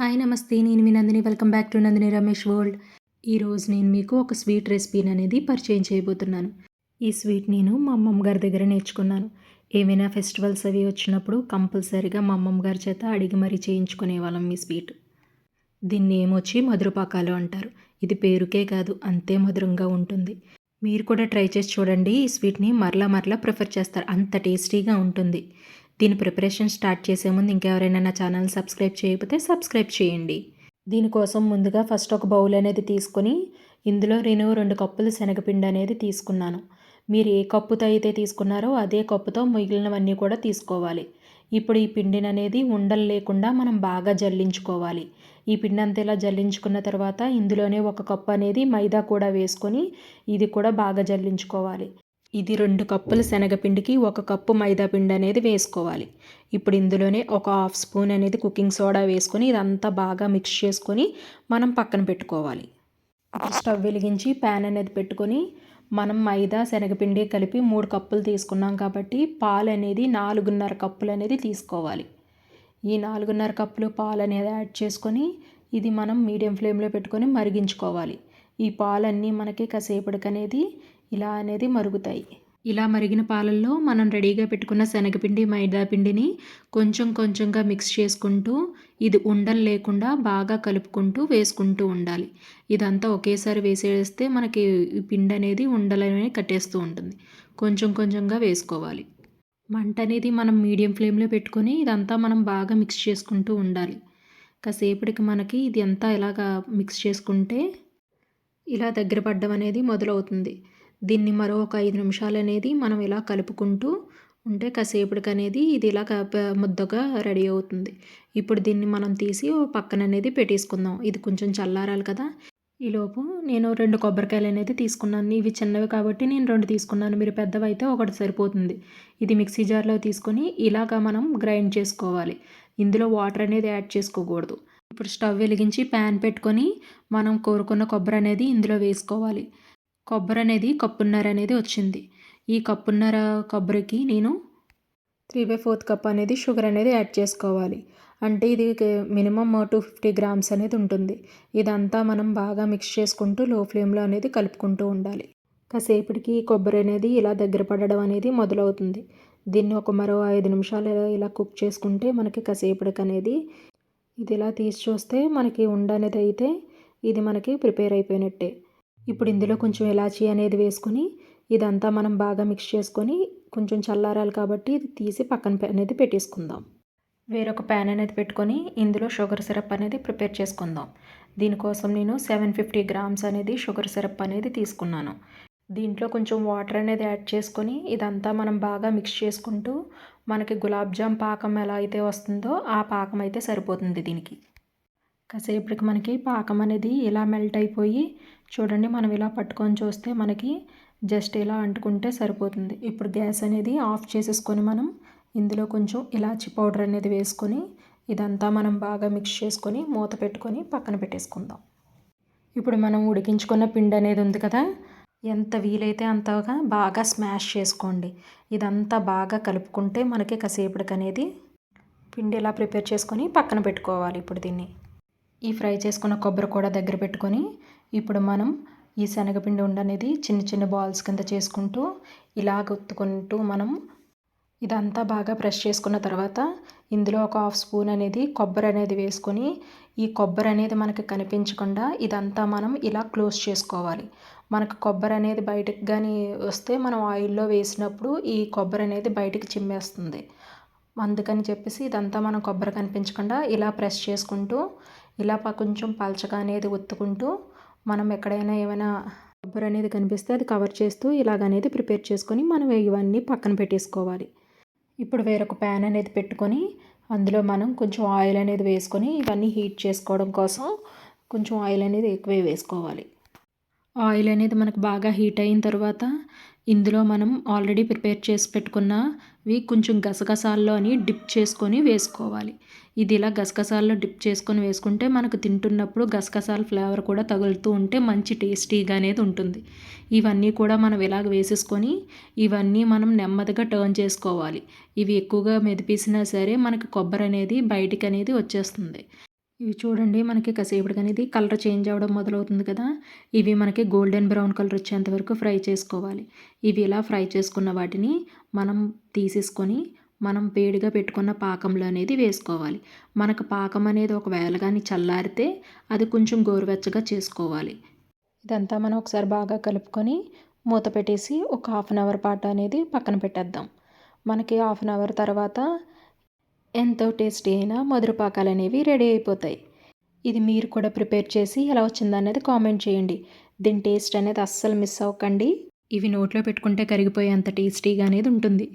Hi నమస్తే. నేను మీ Nandini. Welcome back to Nandini Ramesh world. ఈరోజు నేను మీకు ఒక స్వీట్ రెసిపీని అనేది పరిచయం చేయబోతున్నాను. ఈ స్వీట్ నేను మా అమ్మమ్మ గారి దగ్గర నేర్చుకున్నాను. ఏమైనా ఫెస్టివల్స్ అవి వచ్చినప్పుడు కంపల్సరీగా మా అమ్మమ్మ గారి చేత అడిగి మరీ చేయించుకునే వాళ్ళం ఈ స్వీట్. దీన్ని ఏమొచ్చి మధురపాకాలు అంటారు. ఇది పేరుకే కాదు అంతే మధురంగా ఉంటుంది. మీరు కూడా ట్రై చేసి చూడండి. ఈ స్వీట్ని మరలా మరలా ప్రిఫర్ చేస్తారు. అంత టేస్టీగా ఉంటుంది. దీని ప్రిపరేషన్ స్టార్ట్ చేసే ముందు ఇంకెవరైనా నా ఛానల్ సబ్స్క్రైబ్ చేయకపోతే సబ్స్క్రైబ్ చేయండి. దీనికోసం ముందుగా ఫస్ట్ ఒక బౌల్ అనేది తీసుకొని ఇందులో నేను రెండు కప్పులు శనగపిండి అనేది తీసుకున్నాను. మీరు ఏ కప్పుతో అయితే తీసుకున్నారో అదే కప్పుతో మిగిలినవన్నీ కూడా తీసుకోవాలి. ఇప్పుడు ఈ పిండిని అనేది ఉండలు లేకుండా మనం బాగా జల్లించుకోవాలి. ఈ పిండి అంతా ఇలా జల్లించుకున్న తర్వాత ఇందులోనే ఒక కప్పు అనేది మైదా కూడా వేసుకొని ఇది కూడా బాగా జల్లించుకోవాలి. ఇది రెండు కప్పుల శనగపిండికి ఒక కప్పు మైదా పిండి అనేది వేసుకోవాలి. ఇప్పుడు ఇందులోనే ఒక హాఫ్ స్పూన్ అనేది కుకింగ్ సోడా వేసుకొని ఇదంతా బాగా మిక్స్ చేసుకొని మనం పక్కన పెట్టుకోవాలి. స్టవ్ వెలిగించి ప్యాన్ అనేది పెట్టుకొని మనం మైదా శనగపిండి కలిపి మూడు కప్పులు తీసుకున్నాం కాబట్టి పాలు అనేది నాలుగున్నర కప్పులు అనేది తీసుకోవాలి. ఈ నాలుగున్నర కప్పులు పాలు అనేది యాడ్ చేసుకొని ఇది మనం మీడియం ఫ్లేమ్లో పెట్టుకొని మరిగించుకోవాలి. ఈ పాలన్నీ మనకి కాసేపటికి అనేది ఇలా అనేది మరుగుతాయి. ఇలా మరిగిన పాలల్లో మనం రెడీగా పెట్టుకున్న శనగపిండి మైదాపిండిని కొంచెం కొంచెంగా మిక్స్ చేసుకుంటూ ఇది ఉండలు లేకుండా బాగా కలుపుకుంటూ వేసుకుంటూ ఉండాలి. ఇదంతా ఒకేసారి వేసేస్తే మనకి పిండి అనేది ఉండలనే కట్టేస్తూ ఉంటుంది. కొంచెం కొంచెంగా వేసుకోవాలి. మంట అనేది మనం మీడియం ఫ్లేమ్లో పెట్టుకొని ఇదంతా మనం బాగా మిక్స్ చేసుకుంటూ ఉండాలి. కాసేపటికి మనకి ఇది అంతా ఇలాగా మిక్స్ చేసుకుంటే ఇలా దగ్గర పడ్డం అనేది మొదలవుతుంది. దీన్ని మరో ఒక ఐదు నిమిషాలు అనేది మనం ఇలా కలుపుకుంటూ ఉంటే కాసేపటికి అనేది ఇది ఇలా ముద్దగా రెడీ అవుతుంది. ఇప్పుడు దీన్ని మనం తీసి పక్కన అనేది పెట్టేసుకుందాం. ఇది కొంచెం చల్లారాలి కదా. ఈలోపు నేను రెండు కొబ్బరికాయలు అనేది తీసుకున్నాను. ఇవి చిన్నవి కాబట్టి నేను రెండు తీసుకున్నాను. మీరు పెద్దవి అయితే ఒకటి సరిపోతుంది. ఇది మిక్సీ జార్లో తీసుకొని ఇలాగా మనం గ్రైండ్ చేసుకోవాలి. ఇందులో వాటర్ అనేది యాడ్ చేసుకోకూడదు. ఇప్పుడు స్టవ్ వెలిగించి ప్యాన్ పెట్టుకొని మనం కోరుకున్న కొబ్బరి అనేది ఇందులో వేసుకోవాలి. కొబ్బరి అనేది కప్పున్నర అనేది వచ్చింది. ఈ కప్పున్నర కొబ్బరికి నేను త్రీ బై ఫోర్త్ కప్ అనేది షుగర్ అనేది యాడ్ చేసుకోవాలి. అంటే ఇది మినిమమ్ టూ ఫిఫ్టీ గ్రామ్స్ అనేది ఉంటుంది. ఇదంతా మనం బాగా మిక్స్ చేసుకుంటూ లో ఫ్లేమ్లో అనేది కలుపుకుంటూ ఉండాలి. కాసేపటికి కొబ్బరి అనేది ఇలా దగ్గర పడడం అనేది మొదలవుతుంది. దీన్ని ఒక మరో ఐదు నిమిషాలు ఇలా కుక్ చేసుకుంటే మనకి కాసేపటికి అనేది ఇది ఇలా తీసి చూస్తే మనకి ఉండ అనేది అయితే ఇది మనకి ప్రిపేర్ అయిపోయినట్టే. ఇప్పుడు ఇందులో కొంచెం ఇలాచీ అనేది వేసుకొని ఇదంతా మనం బాగా మిక్స్ చేసుకొని కొంచెం చల్లారాలి కాబట్టి ఇది తీసి పక్కన అనేది పెట్టేసుకుందాం. వేరొక ప్యాన్ అనేది పెట్టుకొని ఇందులో షుగర్ సిరప్ అనేది ప్రిపేర్ చేసుకుందాం. దీనికోసం నేను సెవెన్ ఫిఫ్టీ గ్రామ్స్ అనేది షుగర్ సిరప్ అనేది తీసుకున్నాను. దీంట్లో కొంచెం వాటర్ అనేది యాడ్ చేసుకొని ఇదంతా మనం బాగా మిక్స్ చేసుకుంటూ మనకి గులాబ్ జామ్ పాకం ఎలా అయితే వస్తుందో ఆ పాకం అయితే సరిపోతుంది దీనికి. కాసేపటికి మనకి పాకం అనేది ఇలా మెల్ట్ అయిపోయి చూడండి మనం ఇలా పట్టుకొని చూస్తే మనకి జస్ట్ ఇలా అంటుకుంటే సరిపోతుంది. ఇప్పుడు గ్యాస్ అనేది ఆఫ్ చేసేసుకొని మనం ఇందులో కొంచెం ఇలాచి పౌడర్ అనేది వేసుకొని ఇదంతా మనం బాగా మిక్స్ చేసుకొని మూత పెట్టుకొని పక్కన పెట్టేసుకుందాం. ఇప్పుడు మనం ఉడికించుకున్న పిండి అనేది ఉంది కదా ఎంత వీలైతే అంతగా బాగా స్మాష్ చేసుకోండి. ఇదంతా బాగా కలుపుకుంటే మనకి కాసేపటికి అనేది పిండి ఇలా ప్రిపేర్ చేసుకొని పక్కన పెట్టుకోవాలి ఇప్పుడు దీన్ని. ఈ ఫ్రై చేసుకున్న కొబ్బరి కూడా దగ్గర పెట్టుకొని ఇప్పుడు మనం ఈ శనగపిండి ఉండనేది చిన్న చిన్న బాల్స్ కింద చేసుకుంటూ ఇలా గుత్తుకుంటూ మనం ఇదంతా బాగా ప్రెస్ చేసుకున్న తర్వాత ఇందులో ఒక హాఫ్ స్పూన్ అనేది కొబ్బరి అనేది వేసుకొని ఈ కొబ్బరి అనేది మనకి కనిపించకుండా ఇదంతా మనం ఇలా క్లోజ్ చేసుకోవాలి. మనకు కొబ్బరి అనేది బయటకు కానీ వస్తే మనం ఆయిల్లో వేసినప్పుడు ఈ కొబ్బరి అనేది బయటకు చిమ్మేస్తుంది. అందుకని చెప్పేసి ఇదంతా మనం కొబ్బరి కనిపించకుండా ఇలా ప్రెస్ చేసుకుంటూ ఇలా కొంచెం పలచగా అనేది ఒత్తుకుంటూ మనం ఎక్కడైనా ఏమైనా కొబ్బరి అనేది కనిపిస్తే అది కవర్ చేస్తూ ఇలాగనేది ప్రిపేర్ చేసుకొని మనం ఇవన్నీ పక్కన పెట్టేసుకోవాలి. ఇప్పుడు వేరొక ప్యాన్ అనేది పెట్టుకొని అందులో మనం కొంచెం ఆయిల్ అనేది వేసుకొని ఇవన్నీ హీట్ చేసుకోవడం కోసం కొంచెం ఆయిల్ అనేది ఎక్కువే వేసుకోవాలి. ఆయిల్ అనేది మనకు బాగా హీట్ అయిన తర్వాత ఇందులో మనం ఆల్రెడీ ప్రిపేర్ చేసి పెట్టుకున్నవి కొంచెం గసగసాల్లోని డిప్ చేసుకొని వేసుకోవాలి. ఇది ఇలా గసగసాల్లో డిప్ చేసుకొని వేసుకుంటే మనకు తింటున్నప్పుడు గసగసాల ఫ్లేవర్ కూడా తగులుతూ ఉంటే మంచి టేస్టీగా అనేది ఉంటుంది. ఇవన్నీ కూడా మనం ఇలాగ వేసేసుకొని ఇవన్నీ మనం నెమ్మదిగా టర్న్ చేసుకోవాలి. ఇవి ఎక్కువగా మెదిపేసినా సరే మనకు కొబ్బరి అనేది బయటికి అనేది వచ్చేస్తుంది. ఇవి చూడండి మనకి కాసేపటికి అనేది కలర్ చేంజ్ అవ్వడం మొదలవుతుంది కదా. ఇవి మనకి గోల్డెన్ బ్రౌన్ కలర్ వచ్చేంత వరకు ఫ్రై చేసుకోవాలి. ఇవి ఇలా ఫ్రై చేసుకున్న వాటిని మనం తీసేసుకొని మనం వేడిగా పెట్టుకున్న పాకంలో అనేది వేసుకోవాలి. మనకు పాకం అనేది ఒకవేళ కానీ చల్లారితే అది కొంచెం గోరువెచ్చగా చేసుకోవాలి. ఇదంతా మనం ఒకసారి బాగా కలుపుకొని మూత పెట్టేసి ఒక హాఫ్ అన్ అవర్ పాటు అనేది పక్కన పెట్టేద్దాం. మనకి హాఫ్ అన్ అవర్ తర్వాత ఎంతో టేస్టీ అయిన మధుర పాకాలు అనేవి రెడీ అయిపోతాయి. ఇది మీరు కూడా ప్రిపేర్ చేసి ఎలా వచ్చిందనేది కామెంట్ చేయండి. దీని టేస్ట్ అనేది అస్సలు మిస్ అవ్వకండి. ఇవి నోట్లో పెట్టుకుంటే కరిగిపోయేంత టేస్టీగా అనేది ఉంటుంది.